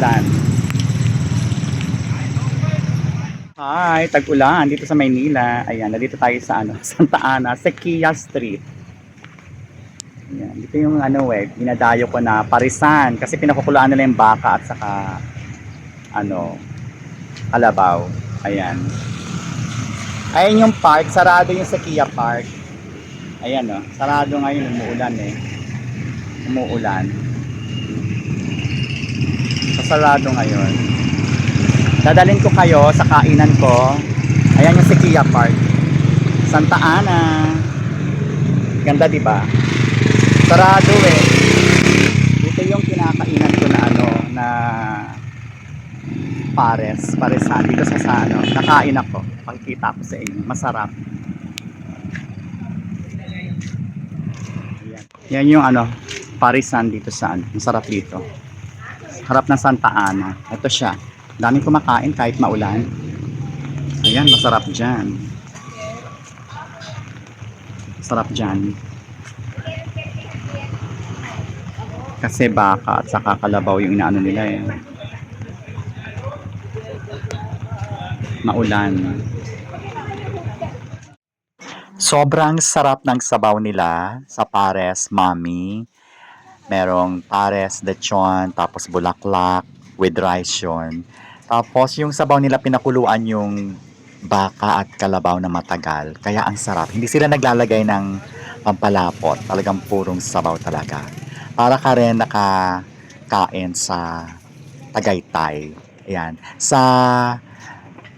maulan. Hi, tag-ulan dito sa Maynila. Ayan, nandito tayo sa ano, Santa Ana, Sequia Street. Ayan, dito yung ano eh, dinadayo ko na parisan kasi pinakukulaan nila yung baka at saka ano, alabaw. Ayan. Ayan yung park, sarado yung Sequia Park. Ayan oh, sarado ngayon, umuulan eh. Umuulan. Sarado ngayon. Dadalhin ko kayo sa kainan ko. Ayan yung Sequia Park. Santa Ana. Ganda 'di ba? Sarado eh. Ito yung kinakainan ko na ano na pares, paresan dito sa sa ano. Nakain ako. Pagkita ko sa inyo. Masarap. Yan yung ano, parisan dito sa ano. Masarap dito. Harap ng Santa Ana. Ito siya. Daming kumakain kahit maulan. Ayan, masarap dyan. Sarap dyan. Kasi baka at saka kalabaw yung inaano nila eh. Maulan. Sobrang sarap ng sabaw nila sa pares, mami. Merong pares, lechon, tapos bulaklak with rice yun. Tapos yung sabaw nila pinakuluan yung baka at kalabaw na matagal. Kaya ang sarap. Hindi sila naglalagay ng pampalapot. Talagang purong sabaw talaga. Para ka rin nakakain sa Tagaytay. Ayan. Sa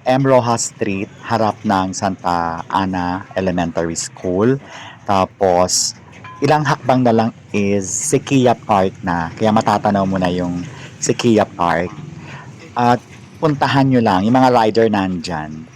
M. Rojas Street, harap ng Santa Ana Elementary School. Tapos, ilang hakbang na lang is Sequia Park na. Kaya matatanaw mo na yung Sequia Park. At puntahan nyo lang, yung mga rider nandyan.